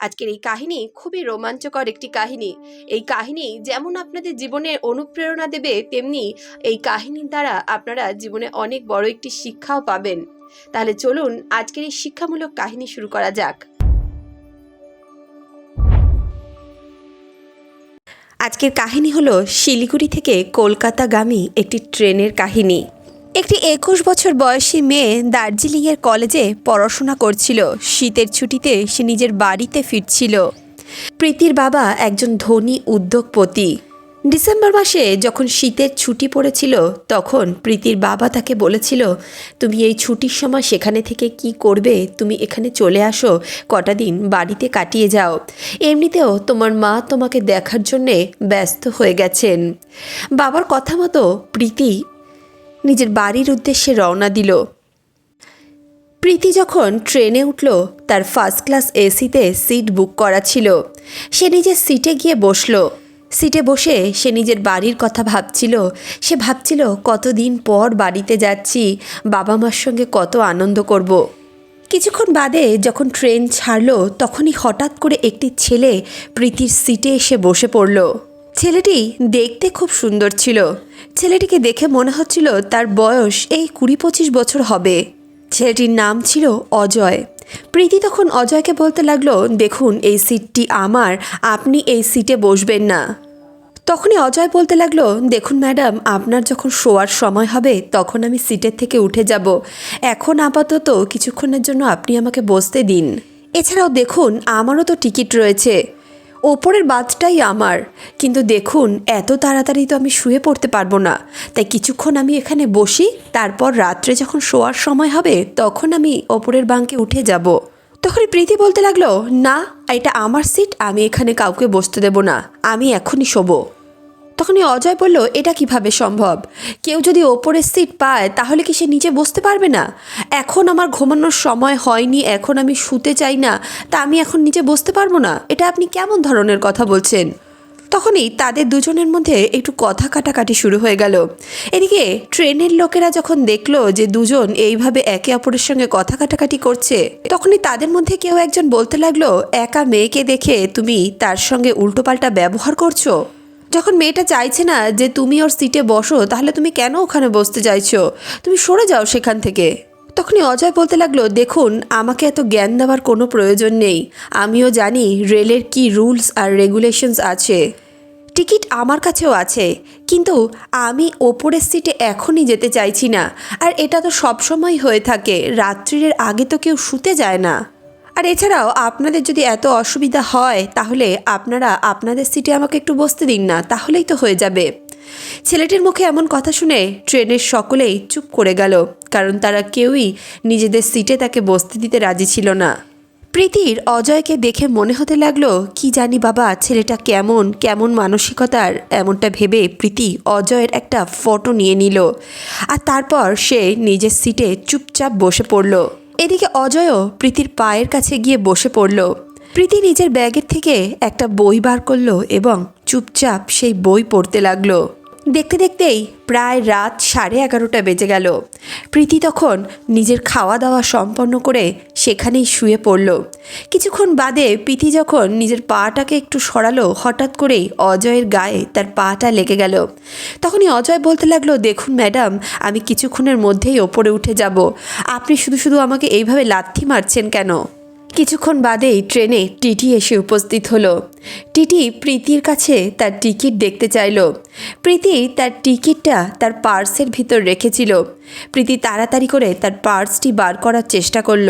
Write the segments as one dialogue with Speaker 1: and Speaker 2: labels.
Speaker 1: আজকের এই কাহিনী খুবই রোমাঞ্চকর একটি কাহিনী। এই কাহিনী যেমন আপনাদের জীবনে অনুপ্রেরণা দেবে, তেমনি এই কাহিনীর দ্বারা আপনারা জীবনে অনেক বড় একটি শিক্ষাও পাবেন। তাহলে চলুন আজকের এই শিক্ষামূলক কাহিনী শুরু করা যাক। আজকের কাহিনী হলো শিলিগুড়ি থেকে কলকাতাগামী একটি ট্রেনের কাহিনী। একটি একুশ বছর বয়সী মেয়ে দার্জিলিংয়ের কলেজে পড়াশোনা করছিল। শীতের ছুটিতে সে নিজের বাড়িতে ফিরছিল। প্রীতির বাবা একজন ধনী উদ্যোগপতি। ডিসেম্বর মাসে যখন শীতের ছুটি পড়েছিল, তখন প্রীতির বাবা তাকে বলেছিল, তুমি এই ছুটির সময় সেখানে থেকে কি করবে? তুমি এখানে চলে আসো, কটা দিন বাড়িতে কাটিয়ে যাও। এমনিতেও তোমার মা তোমাকে দেখার জন্যে ব্যস্ত হয়ে গেছেন। বাবার কথা মতো প্রীতি নিজের বাড়ির উদ্দেশ্যে রওনা দিল। প্রীতি যখন ট্রেনে উঠল, তার ফার্স্ট ক্লাস এসিতে সিট বুক করা ছিল। সে নিজের সিটে গিয়ে বসল। সিটে বসে সে নিজের বাড়ির কথা ভাবছিল। সে ভাবছিল, কতদিন পর বাড়িতে যাচ্ছি, বাবা মার সঙ্গে কত আনন্দ করব। কিছুক্ষণ বাদে যখন ট্রেন ছাড়লো, তখনই হঠাৎ করে একটি ছেলে প্রীতির সিটে এসে বসে পড়ল। ছেলেটি দেখতে খুব সুন্দর ছিল। ছেলেটিকে দেখে মনে হচ্ছিল তার বয়স এই কুড়ি পঁচিশ বছর হবে। ছেলেটির নাম ছিল অজয়। প্রীতি তখন অজয়কে বলতে লাগল, দেখুন, এই সিটটি আমার, আপনি এই সিটে বসবেন না। তখনই অজয় বলতে লাগল, দেখুন ম্যাডাম, আপনার যখন শোয়ার সময় হবে, তখন আমি সিটের থেকে উঠে যাব। এখন আপাতত কিছুক্ষণের জন্য আপনি আমাকে বসতে দিন। এছাড়াও দেখুন, আমারও তো টিকিট রয়েছে। ওপরের বাদটাই আমার। কিন্তু দেখুন, এত তাড়াতাড়ি তো আমি শুয়ে পড়তে পারব না। তাই কিছুক্ষণ আমি এখানে বসি, তারপর রাত্রে যখন শোয়ার সময় হবে, তখন আমি ওপরের বাঙ্কে উঠে যাব। তখন প্রীতি বলতে লাগল, না, এটা আমার সিট আমি এখানে কাউকে বসতে দেব না। আমি এখনই শোবো। তখনই অজয় বলল, এটা কীভাবে সম্ভব? কেউ যদি ওপরের সিট পায়, তাহলে কি সে নিচে বসতে পারবে না? এখন আমার ঘুমানোর সময় হয়নি, এখন আমি শুতে চাই না, তা আমি এখন নিচে বসতে পারব না। এটা আপনি কেমন ধরনের কথা বলছেন? তখনই তাদের দুজনের মধ্যে একটু কথা কাটাকাটি শুরু হয়ে গেল। এদিকে ট্রেনের লোকেরা যখন দেখল যে দুজন এইভাবে একে অপরের সঙ্গে কথা কাটাকাটি করছে, তখনই তাদের মধ্যে কেউ একজন বলতে লাগল, একা মেয়েকে দেখে তুমি তার সঙ্গে উল্টোপাল্টা ব্যবহার করছ? যখন মেয়েটা চাইছে না যে তুমি ওর সিটে বসো, তাহলে তুমি কেন ওখানে বসতে চাইছো? তুমি সরে যাও সেখান থেকে। তখনই অজয় বলতে লাগল, দেখুন, আমাকে এত জ্ঞান দেওয়ার কোনো প্রয়োজন নেই। আমিও জানি রেলের কি রুলস আর রেগুলেশনস আছে। টিকিট আমার কাছেও আছে, কিন্তু আমি ওপরের সিটে এখনই যেতে চাইছি না। আর এটা তো সবসময় হয়ে থাকে, রাত্রির আগে তো কেউ শুতে যায় না। আর এছাড়াও আপনাদের যদি এত অসুবিধা হয়, তাহলে আপনারা আপনাদের সিটে আমাকে একটু বসতে দিন না, তাহলেই তো হয়ে যাবে। ছেলেটির মুখে এমন কথা শুনে ট্রেনের সকলেই চুপ করে গেল, কারণ তারা কেউই নিজেদের সিটে তাকে বসতে দিতে রাজি ছিল না। প্রীতির অজয়কে দেখে মনে হতে লাগল, কি জানি বাবা, ছেলেটা কেমন কেমন মানসিকতার? এমনটা ভেবে প্রীতি অজয়ের একটা ফটো নিয়ে নিল, আর তারপর সে নিজের সিটে চুপচাপ বসে পড়ল। এদিকে অজয়ও প্রীতির পায়ের কাছে গিয়ে বসে পড়ল। প্রীতি নিজের ব্যাগের থেকে একটা বই বার করল এবং চুপচাপ সেই বই পড়তে লাগল। দেখতে দেখতেই প্রায় রাত সাড়ে এগারোটা বেজে গেল। প্রীতি তখন নিজের খাওয়া দাওয়া সম্পন্ন করে সেখানেই শুয়ে পড়ল। কিছুক্ষণ বাদে প্রীতি যখন নিজের পাটাকে একটু সরালো, হঠাৎ করেই অজয়ের গায়ে তার পাটা লেগে গেল। তখনই অজয় বলতে লাগল, দেখুন ম্যাডাম, আমি কিছুক্ষণের মধ্যেই ওপরে উঠে যাব। আপনি শুধু শুধু আমাকে এইভাবে লাথি মারছেন কেন? কিছুক্ষণ বাদেই ট্রেনে টিটি এসে উপস্থিত হলো। টিটি প্রীতির কাছে তার টিকিট দেখতে চাইল। প্রীতি তার টিকিটটা তার পার্সের ভিতর রেখেছিল। প্রীতি তাড়াতাড়ি করে তার পার্সটি বার করার চেষ্টা করল।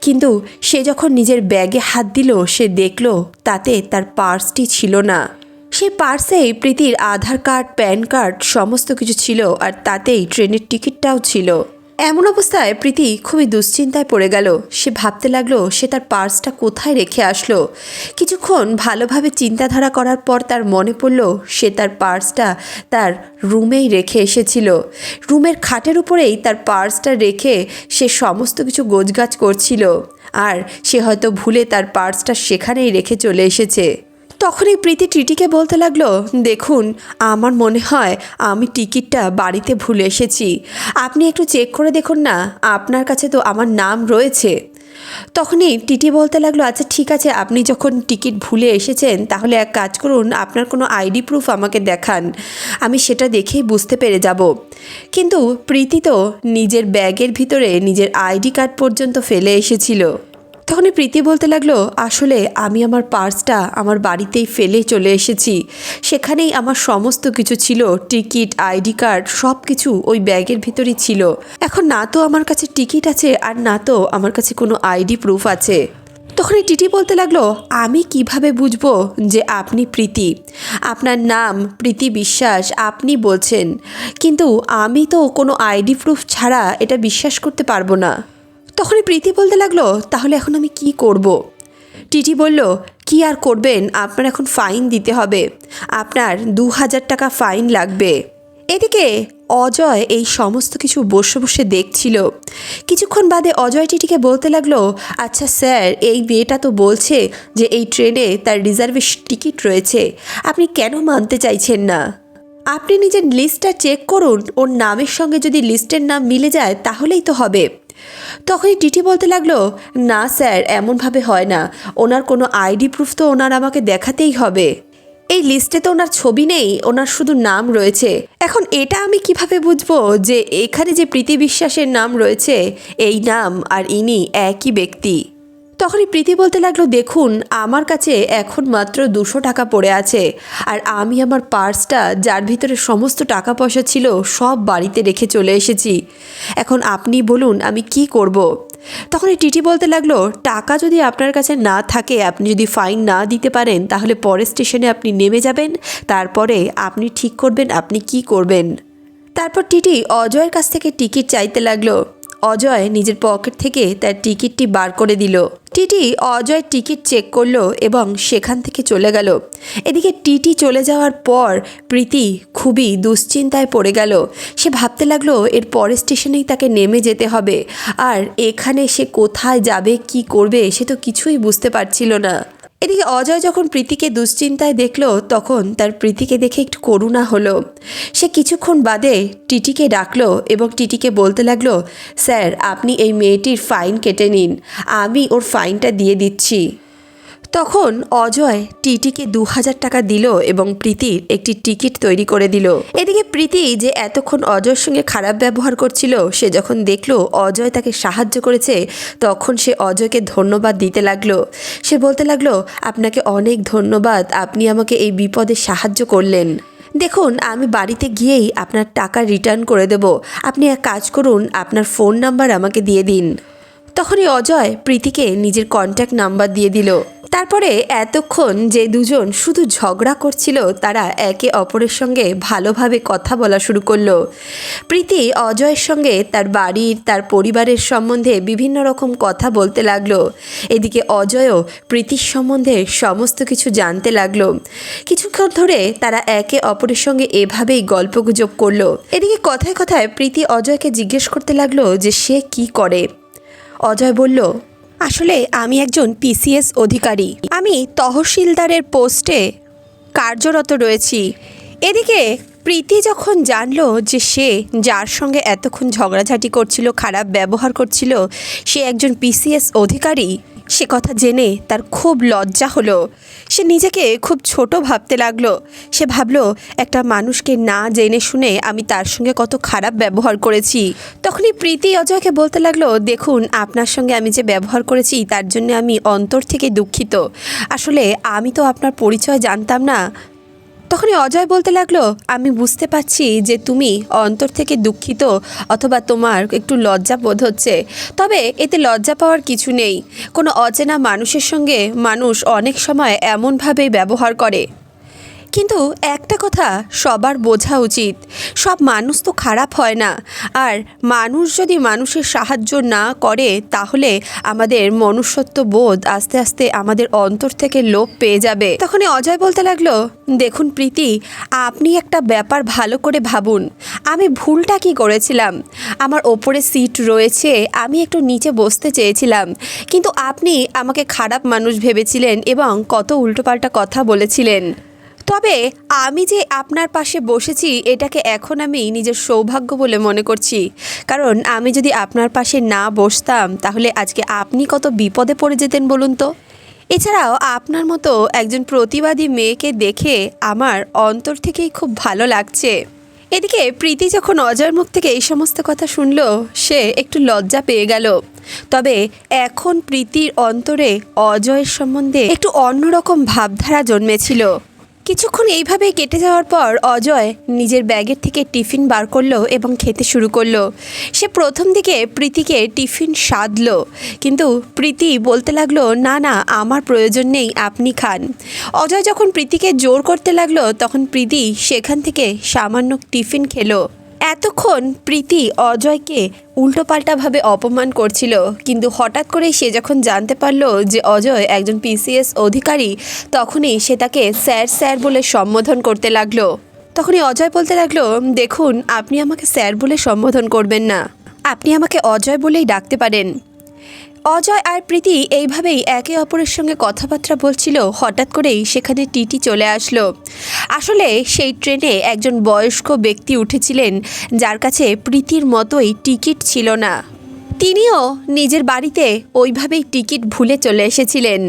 Speaker 1: কিন্তু সে যখন নিজের ব্যাগে হাত দিল, সে দেখল তাতে তার পার্সটি ছিল না। সে পার্সেই প্রীতির আধার কার্ড, প্যান কার্ড, সমস্ত কিছু ছিল আর তাতেই ট্রেনের টিকিটটাও ছিল। এমন অবস্থায় প্রীতি খুবই দুশ্চিন্তায় পড়ে গেল। সে ভাবতে লাগল, সে তার পার্সটা কোথায় রেখে আসলো? কিছুক্ষণ ভালোভাবে চিন্তাধারা করার পর তার মনে পড়ল, সে তার পার্সটা তার রুমেই রেখে এসেছিল। রুমের খাটের উপরেই তার পার্সটা রেখে সে সমস্ত কিছু গোছগাছ করছিল। আর সে হয়তো ভুলে তার পার্সটা সেখানেই রেখে চলে এসেছে। তখনই প্রীতি টিটিকে বলতে লাগল, দেখুন, আমার মনে হয় আমি টিকিটটা বাড়িতে ভুলে এসেছি। আপনি একটু চেক করে দেখুন না, আপনার কাছে তো আমার নাম রয়েছে। তখনই টিটি বলতে লাগল আচ্ছা ঠিক আছে, আপনি যখন টিকিট ভুলে এসেছেন, তাহলে এক কাজ করুন, আপনার কোনো আইডি প্রুফ আমাকে দেখান। আমি সেটা দেখেই বুঝতে পেরে যাব। কিন্তু প্রীতি তো নিজের ব্যাগের ভিতরে নিজের আইডি কার্ড পর্যন্ত ফেলে এসেছিল। তখনই প্রীতি বলতে লাগল, আসলে আমি আমার পার্সটা আমার বাড়িতেই ফেলে চলে এসেছি। সেখানেই আমার সমস্ত কিছু ছিল, টিকিট, আইডি কার্ড সব কিছু ওই ব্যাগের ভিতরেই ছিল। এখন না তো আমার কাছে টিকিট আছে আর না তো আমার কাছে কোনো আইডি প্রুফ আছে। তখনই টিটি বলতে লাগল, আমি কীভাবে বুঝব যে আপনি প্রীতি? আপনার নাম, প্রীতি বিশ্বাস, আপনি বলছেন। কিন্তু আমি তো কোনো আইডি প্রুফ ছাড়া এটা বিশ্বাস করতে পারব না। তখনই প্রীতি বলতে লাগল, তাহলে এখন আমি কি করব। টিটি বলল, কি আর করবেন? আপনার এখন ফাইন দিতে হবে। আপনার দু হাজার টাকা ফাইন লাগবে। এদিকে অজয় এই সমস্ত কিছু বসে বসে দেখছিল। কিছুক্ষণ বাদে অজয় টিটিকে বলতে লাগল আচ্ছা স্যার, এই মেয়েটা তো বলছে যে এই ট্রেনে তার রিজার্ভেশন টিকিট রয়েছে। আপনি কেন মানতে চাইছেন না? আপনি নিজের লিস্টটা চেক করুন। ওর নামের সঙ্গে যদি লিস্টের নাম মিলে যায়, তাহলেই তো হবে। তখনই টিটি বলতে লাগল, না, স্যার, এমনভাবে হয় না। ওনার কোনো আইডি প্রুফ তো ওনার আমাকে দেখাতেই হবে। এই লিস্টে তো ওনার ছবি নেই, ওনার শুধু নাম রয়েছে। এখন এটা আমি কীভাবে বুঝব যে এখানে যে প্রীতি বিশ্বাসের নাম রয়েছে, এই নাম আর ইনি একই ব্যক্তি? তখনই প্রীতি বলতে লাগল, দেখুন, আমার কাছে এখন মাত্র দুশো টাকা পড়ে আছে আর আমি আমার পার্সটা, যার ভিতরে সমস্ত টাকা পয়সা ছিল, সব বাড়িতে রেখে চলে এসেছি। এখন আপনি বলুন, আমি কি করব। তখনই টিটি বলতে লাগল, টাকা যদি আপনার কাছে না থাকে, আপনি যদি ফাইন না দিতে পারেন, তাহলে পরের স্টেশনে আপনি নেমে যাবেন, তারপরে আপনি ঠিক করবেন, আপনি কি করবেন? তারপর টিটি অজয়ের কাছ থেকে টিকিট চাইতে লাগল। অজয় নিজের পকেট থেকে তার টিকিটটি বার করে দিল। টিটি অজয় টিকিট চেক করল এবং সেখান থেকে চলে গেল। এদিকে টিটি চলে যাওয়ার পর প্রীতি খুবই দুশ্চিন্তায় পড়ে গেল। সে ভাবতে লাগল, এর পরের স্টেশনেই তাকে নেমে যেতে হবে। আর এখানে সে কোথায় যাবে, কি করবে, সে তো কিছুই বুঝতে পারছিল না। এদিকে অজয় যখন প্রীতিকে দুশ্চিন্তায় দেখল, তখন তার প্রীতিকে দেখে একটু করুণা হলো। সে কিছুক্ষণ বাদে টিটিকে ডাকলো এবং টিটিকে বলতে লাগল, স্যার, আপনি এই মেয়েটির ফাইন কেটে নিন। আমি ওর ফাইনটা দিয়ে দিচ্ছি। তখন অজয় টিটিকে দু হাজার টাকা দিল এবং প্রীতির একটি টিকিট তৈরি করে দিল। এদিকে প্রীতি যে এতক্ষণ অজয়ের সঙ্গে খারাপ ব্যবহার করছিল, সে যখন দেখল অজয় তাকে সাহায্য করেছে, তখন সে অজয়কে ধন্যবাদ দিতে লাগল। সে বলতে লাগল, আপনাকে অনেক ধন্যবাদ, আপনি আমাকে এই বিপদে সাহায্য করলেন। দেখুন, আমি বাড়িতে গিয়েই আপনার টাকা রিটার্ন করে দেব। আপনি এক কাজ করুন, আপনার ফোন নাম্বার আমাকে দিয়ে দিন। তখনই অজয় প্রীতিকে নিজের কন্ট্যাক্ট নাম্বার দিয়ে দিল। তারপরে এতক্ষণ যে দুজন শুধু ঝগড়া করছিল, তারা একে অপরের সঙ্গে ভালোভাবে কথা বলা শুরু করল। প্রীতি অজয়ের সঙ্গে তার বাড়ির, তার পরিবারের সম্বন্ধে বিভিন্ন রকম কথা বলতে লাগল। এদিকে অজয়ও প্রীতির সম্বন্ধে সমস্ত কিছু জানতে লাগল। কিছুক্ষণ ধরে তারা একে অপরের সঙ্গে এভাবেই গল্পগুজব করল। এদিকে কথায় কথায় প্রীতি অজয়কে জিজ্ঞেস করতে লাগল যে সে কি করে। অজয় বলল, আসলে আমি একজন পিসিএস অধিকারী। আমি তহসিলদারের পোস্টে কার্যরত রয়েছি। এদিকে প্রীতি যখন জানলো যে সে যার সঙ্গে এতক্ষণ ঝগড়াঝাটি করছিল, খারাপ ব্যবহার করছিল, সে একজন পিসিএস অধিকারী সে কথা জেনে তার খুব লজ্জা হলো। সে নিজেকে খুব ছোট ভাবতে লাগল। সে ভাবলো, একটা মানুষকে না জেনে শুনে আমি তার সঙ্গে কত খারাপ ব্যবহার করেছি। তখনই প্রীতি অজয়কে বলতে লাগল, দেখুন, আপনার সঙ্গে আমি যে ব্যবহার করেছি, তার জন্য আমি অন্তর থেকে দুঃখিত। আসলে আমি তো আপনার পরিচয় জানতাম না। তখনই অজয় বলতে লাগল, আমি বুঝতে পারছি যে তুমি অন্তর থেকে দুঃখিত অথবা তোমার একটু লজ্জা বোধ হচ্ছে। তবে এতে লজ্জা পাওয়ার কিছু নেই। কোনো অচেনা মানুষের সঙ্গে মানুষ অনেক সময় এমনভাবেই ব্যবহার করে। কিন্তু একটা কথা সবার বোঝা উচিত। সব মানুষ তো খারাপ হয় না। আর মানুষ যদি মানুষের সাহায্য না করে, তাহলে আমাদের মনুষ্যত্ব বোধ আস্তে আস্তে আমাদের অন্তর থেকে লোপ পেয়ে যাবে। তখনই অজয় বলতে লাগল, দেখুন প্রীতি, আপনি একটা ব্যাপার ভালো করে ভাবুন। আমি ভুলটা কি করেছিলাম? আমার ওপরে সিট রয়েছে, আমি একটু নিচে বসতে চেয়েছিলাম। কিন্তু আপনি আমাকে খারাপ মানুষ ভেবেছিলেন এবং কত উল্টোপাল্টা কথা বলেছিলেন। তবে আমি যে আপনার পাশে বসেছি, এটাকে এখন আমি নিজের সৌভাগ্য বলে মনে করছি। কারণ আমি যদি আপনার পাশে না বসতাম, তাহলে আজকে আপনি কত বিপদে পড়ে যেতেন বলুন তো? এছাড়াও আপনার মতো একজন প্রতিবাদী মেয়েকে দেখে আমার অন্তর থেকেই খুব ভালো লাগছে। এদিকে প্রীতি যখন অজয়ের মুখ থেকে এই সমস্ত কথা শুনল, সে একটু লজ্জা পেয়ে গেল। তবে এখন প্রীতির অন্তরে অজয়ের সম্বন্ধে একটু অন্যরকম ভাবধারা জন্মেছিল। কিছুক্ষণ এইভাবে কেটে যাওয়ার পর অজয় নিজের ব্যাগের থেকে টিফিন বার করল এবং খেতে শুরু করল। সে প্রথম দিকে প্রীতিকে টিফিন সাধলো, কিন্তু প্রীতি বলতে লাগল, না না, আমার প্রয়োজন নেই, আপনি খান। অজয় যখন প্রীতিকে জোর করতে লাগল, তখন প্রীতি সেখান থেকে সামান্য টিফিন খেলো। এতক্ষণ প্রীতি অজয়কে উল্টোপাল্টাভাবে অপমান করছিল, কিন্তু হঠাৎ করে সে যখন জানতে পারল যে অজয় একজন পিসিএস অধিকারী, তখনই সে তাকে স্যার স্যার বলে সম্বোধন করতে লাগল। তখনই অজয় বলতে লাগল, দেখুন, আপনি আমাকে স্যার বলে সম্বোধন করবেন না। আপনি আমাকে অজয় বলেই ডাকতে পারেন। অজয় আর প্রীতি এইভাবেই একে অপরের সঙ্গে কথাবার্তা বলছিল, হঠাৎ করেই সেখানে টিটি চলে আসলো। আসলে সেই ট্রেনে একজন বয়স্ক ব্যক্তি উঠেছিলেন, যার কাছে প্রীতির মতোই টিকিট ছিল না। তিনিও নিজের বাড়িতে ওইভাবেই টিকিট ভুলে চলে এসেছিলেন।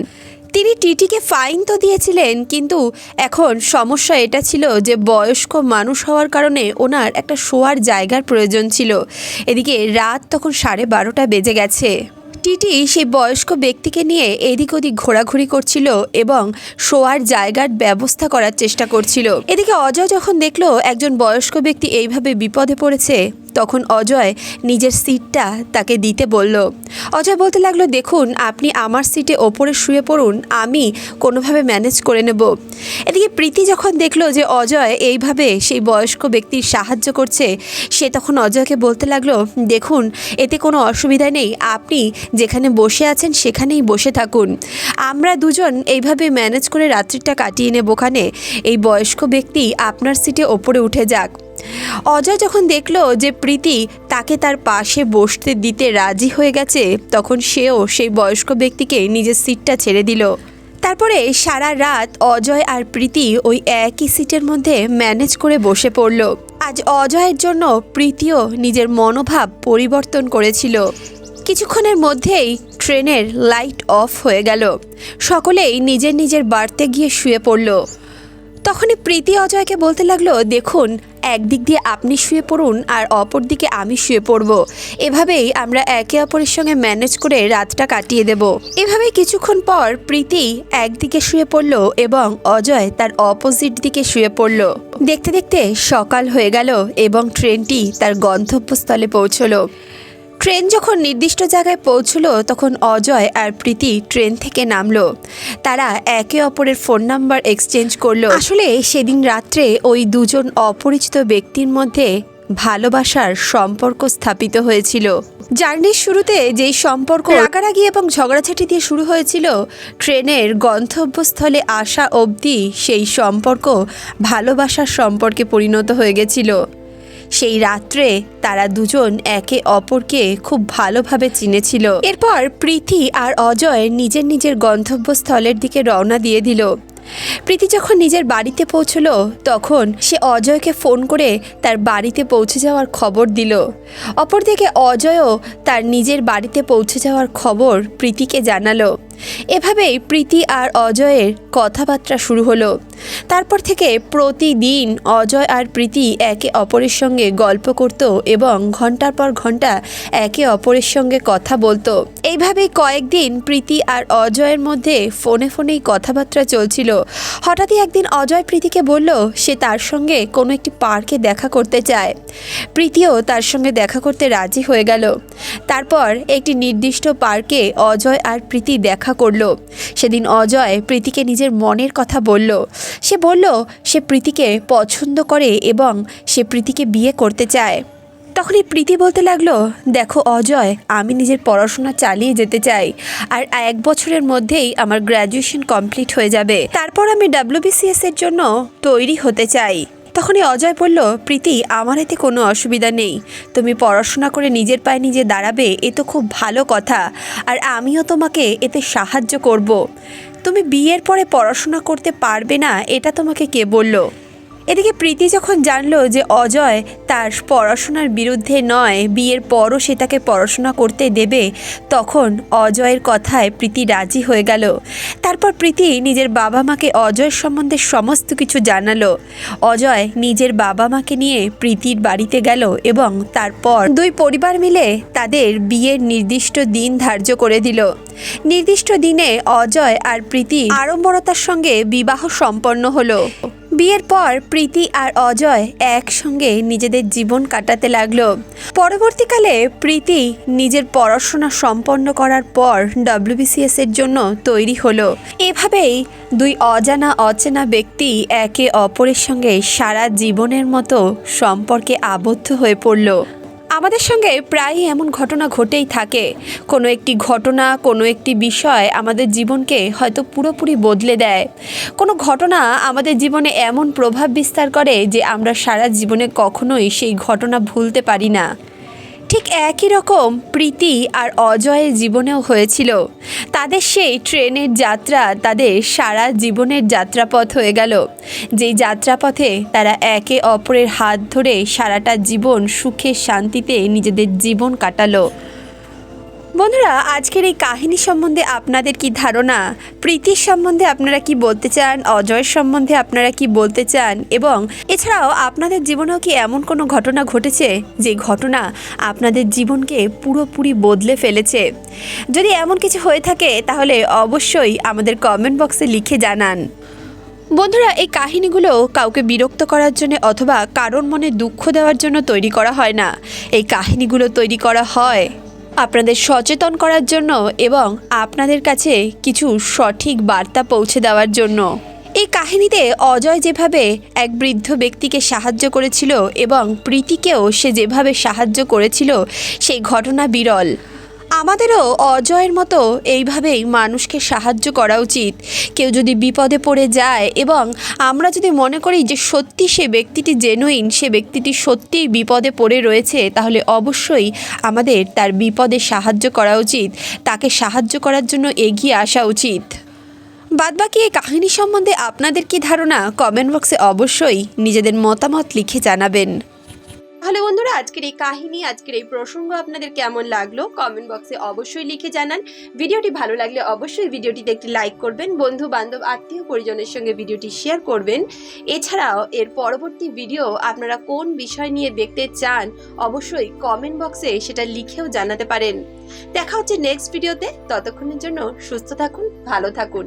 Speaker 1: তিনি টিটিকে ফাইন তো দিয়েছিলেন, কিন্তু এখন সমস্যা এটা ছিল যে বয়স্ক মানুষ হওয়ার কারণে ওনার একটা শোয়ার জায়গার প্রয়োজন ছিল। এদিকে রাত তখন সাড়ে বারোটা বেজে গেছে। টিটি সেই বয়স্ক ব্যক্তিকে নিয়ে এদিক ওদিক ঘোরাঘুরি করছিল এবং শোয়ার জায়গার ব্যবস্থা করার চেষ্টা করছিল। এদিকে অজয় যখন দেখল একজন বয়স্ক ব্যক্তি এইভাবে বিপদে পড়েছে, তখন অজয় নিজের সিটটা তাকে দিতে বলল অজয় বলতে লাগল, দেখুন, আপনি আমার সিটে ওপরে শুয়ে পড়ুন, আমি কোনোভাবে ম্যানেজ করে নেব। এদিকে প্রীতি যখন দেখল যে অজয় এইভাবে সেই বয়স্ক ব্যক্তির সাহায্য করছে, সে তখন অজয়কে বলতে লাগল, দেখুন, এতে কোনো অসুবিধা নেই, আপনি যেখানে বসে আছেন সেখানেই বসে থাকুন। আমরা দুজন এইভাবে ম্যানেজ করে রাত্রিটা কাটিয়ে নেব ওখানে। এই বয়স্ক ব্যক্তি আপনার সিটে ওপরে উঠে যাক। অজয় যখন দেখল যে প্রীতি তাকে তার পাশে বসতে দিতে রাজি হয়ে গেছে, তখন সেও সেই বয়স্ক ব্যক্তিকে নিজের সিটটা ছেড়ে দিল। তারপরে সারা রাত অজয় আর প্রীতি ওই একই সিটের মধ্যে ম্যানেজ করে বসে পড়ল। আজ অজয়ের জন্য প্রীতিও নিজের মনোভাব পরিবর্তন করেছিল। কিছুক্ষণের মধ্যেই ট্রেনের লাইট অফ হয়ে গেল। সকলেই নিজের নিজের বাড়তে গিয়ে শুয়ে পড়ল। তখনই প্রীতি অজয়কে বলতে লাগল, দেখুন, একদিক দিয়ে আপনি শুয়ে পড়ুন আর অপর দিকে আমি শুয়ে পড়ব। এভাবেই আমরা একে অপরের সঙ্গে ম্যানেজ করে রাতটা কাটিয়ে দেব। এভাবেই কিছুক্ষণ পর প্রীতি একদিকে শুয়ে পড়ল এবং অজয় তার অপোজিট দিকে শুয়ে পড়ল। দেখতে দেখতে সকাল হয়ে গেল এবং ট্রেনটি তার গন্তব্যস্থলে পৌঁছলো। ট্রেন যখন নির্দিষ্ট জায়গায় পৌঁছলো, তখন অজয় আর প্রীতি ট্রেন থেকে নামলো। তারা একে অপরের ফোন নাম্বার এক্সচেঞ্জ করল। আসলে সেদিন রাত্রে ওই দুজন অপরিচিত ব্যক্তির মধ্যে ভালোবাসার সম্পর্ক স্থাপিত হয়েছিল। জার্নির শুরুতে যেই সম্পর্ক রাগারাগি এবং ঝগড়াঝাটি দিয়ে শুরু হয়েছিল, ট্রেনের গন্তব্যস্থলে আসা অবধি সেই সম্পর্ক ভালোবাসার সম্পর্কে পরিণত হয়ে গেছিল। সেই রাত্রে তারা দুজন একে অপরকে খুব ভালোভাবে চিনেছিল। এরপর প্রীতি আর অজয় নিজের নিজের গন্তব্যস্থলের দিকে রওনা দিয়ে দিল। প্রীতি যখন নিজের বাড়িতে পৌঁছলো, তখন সে অজয়কে ফোন করে তার বাড়িতে পৌঁছে যাওয়ার খবর দিল। অপরদিকে অজয়ও তার নিজের বাড়িতে পৌঁছে যাওয়ার খবর প্রীতিকে জানালো। এভাবেই প্রীতি আর অজয়ের কথাবার্তা শুরু হলো। তারপর থেকে প্রতিদিন অজয় আর প্রীতি একে অপরের সঙ্গে গল্প করত এবং ঘণ্টার পর ঘণ্টা একে অপরের সঙ্গে কথা বলতো। এইভাবেই কয়েকদিন প্রীতি আর অজয়ের মধ্যে ফোনে ফোনেই কথাবার্তা চলছিল। হঠাৎই একদিন অজয় প্রীতিকে বলল, সে তার সঙ্গে কোনো একটি পার্কে দেখা করতে চায়। প্রীতিও তার সঙ্গে দেখা করতে রাজি হয়ে গেল। তারপর একটি নির্দিষ্ট পার্কে অজয় আর প্রীতি দেখা করল। সেদিন অজয় প্রীতিকে নিজের মনের কথা বলল। সে বলল, সে প্রীতিকে পছন্দ করে এবং সে প্রীতিকে বিয়ে করতে চায়। তখনই প্রীতি বলতে লাগল, দেখো অজয়, আমি নিজের পড়াশোনা চালিয়ে যেতে চাই আর এক বছরের মধ্যেই আমার গ্র্যাজুয়েশন কমপ্লিট হয়ে যাবে। তারপর আমি ডাব্লিউবিসিএস এর জন্য তৈরি হতে চাই। তখনই অজয় বলল, প্রীতি, আমার এতে কোনো অসুবিধা নেই। তুমি পড়াশোনা করে নিজের পায়ে নিজে দাঁড়াবে, এ তো খুব ভালো কথা। আর আমিও তোমাকে এতে সাহায্য করব। তুমি বিয়ের পরে পড়াশোনা করতে পারবে না, এটা তোমাকে কে বলল? এদিকে প্রীতি যখন জানলো যে অজয় তার পড়াশোনার বিরুদ্ধে নয়, বিয়ের পরও সে তাকে পড়াশোনা করতে দেবে, তখন অজয়ের কথায় প্রীতি রাজি হয়ে গেল। তারপর প্রীতি নিজের বাবা মাকে অজয়ের সম্বন্ধে সমস্ত কিছু জানালো। অজয় নিজের বাবা মাকে নিয়ে প্রীতির বাড়িতে গেল এবং তারপর দুই পরিবার মিলে তাদের বিয়ের নির্দিষ্ট দিন ধার্য করে দিল। নির্দিষ্ট দিনে অজয় আর প্রীতি আড়ম্বরতার সঙ্গে বিবাহ সম্পন্ন হলো। বিয়ের পর প্রীতি আর অজয় একসঙ্গে নিজেদের জীবন কাটাতে লাগল। পরবর্তীকালে প্রীতি নিজের পড়াশোনা সম্পন্ন করার পর ডব্লিউবিসিএস এর জন্য তৈরি হলো। এভাবেই দুই অজানা অচেনা ব্যক্তি একে অপরের সঙ্গে সারা জীবনের মতো সম্পর্কে আবদ্ধ হয়ে পড়ল। আমাদের সঙ্গে প্রায়ই এমন ঘটনা ঘটেই থাকে। কোনো একটি ঘটনা, কোনো একটি বিষয় আমাদের জীবনকে হয়তো পুরোপুরি বদলে দেয়। কোনো ঘটনা আমাদের জীবনে এমন প্রভাব বিস্তার করে যে আমরা সারা জীবনে কখনোই সেই ঘটনা ভুলতে পারি না। ঠিক একই রকম প্রীতি আর অজয়ের জীবনেও হয়েছিল। তাদের সেই ট্রেনের যাত্রা, তাদের সারা জীবনের যাত্রাপথ হয়ে গেল। যেই যাত্রাপথে তারা একে অপরের হাত ধরে সারাটা জীবন সুখে শান্তিতে নিজেদের জীবন কাটালো। বন্ধুরা, আজকের এই কাহিনী সম্বন্ধে আপনাদের কি ধারণা? প্রীতির সম্বন্ধে আপনারা কি বলতে চান? অজয়ের সম্বন্ধে আপনারা কি বলতে চান? এবং এছাড়াও আপনাদের জীবনেও কি এমন কোনো ঘটনা ঘটেছে যে ঘটনা আপনাদের জীবনকে পুরোপুরি বদলে ফেলেছে? যদি এমন কিছু হয়ে থাকে, তাহলে অবশ্যই আমাদের কমেন্ট বক্সে লিখে জানান। বন্ধুরা, এই কাহিনীগুলো কাউকে বিরক্ত করার জন্য অথবা কারোর মনে দুঃখ দেওয়ার জন্য তৈরি করা হয় না। এই কাহিনীগুলো তৈরি করা হয় আপনাদের সচেতন করার জন্য এবং আপনাদের কাছে কিছু সঠিক বার্তা পৌঁছে দেওয়ার জন্য। এই কাহিনীতে অজয় যেভাবে এক বৃদ্ধ ব্যক্তিকে সাহায্য করেছিল এবং প্রীতিকেও সে যেভাবে সাহায্য করেছিল, সেই ঘটনা বিরল। আমাদেরও অজয়ের মতো এইভাবেই মানুষকে সাহায্য করা উচিত। কেউ যদি বিপদে পড়ে যায় এবং আমরা যদি মনে করি যে সত্যি সে ব্যক্তিটি জেনুইন সে ব্যক্তিটি সত্যিই বিপদে পড়ে রয়েছে, তাহলে অবশ্যই আমাদের তার বিপদে সাহায্য করা উচিত। তাকে সাহায্য করার জন্য এগিয়ে আসা উচিত। বাদবাকি এই কাহিনী সম্বন্ধে আপনাদের কি ধারণা? কমেন্ট বক্সে অবশ্যই নিজেদের মতামত লিখে জানাবেন। তাহলে বন্ধুরা, আজকের এই কাহিনী, আজকের এই প্রসঙ্গ আপনাদের কেমন লাগল? কমেন্ট বক্সে অবশ্যই লিখে জানান। ভিডিওটি ভালো লাগলে অবশ্যই ভিডিওটিতে একটি লাইক করবেন। বন্ধু বান্ধব আত্মীয় পরিজনের সঙ্গে ভিডিওটি শেয়ার করবেন। এছাড়াও, এর পরবর্তী ভিডিও আপনারা কোন বিষয় নিয়ে দেখতে চান, অবশ্যই কমেন্ট বক্সে সেটা লিখেও জানাতে পারেন। দেখা হচ্ছে নেক্সট ভিডিওতে ততক্ষণের জন্য সুস্থ থাকুন, ভালো থাকুন।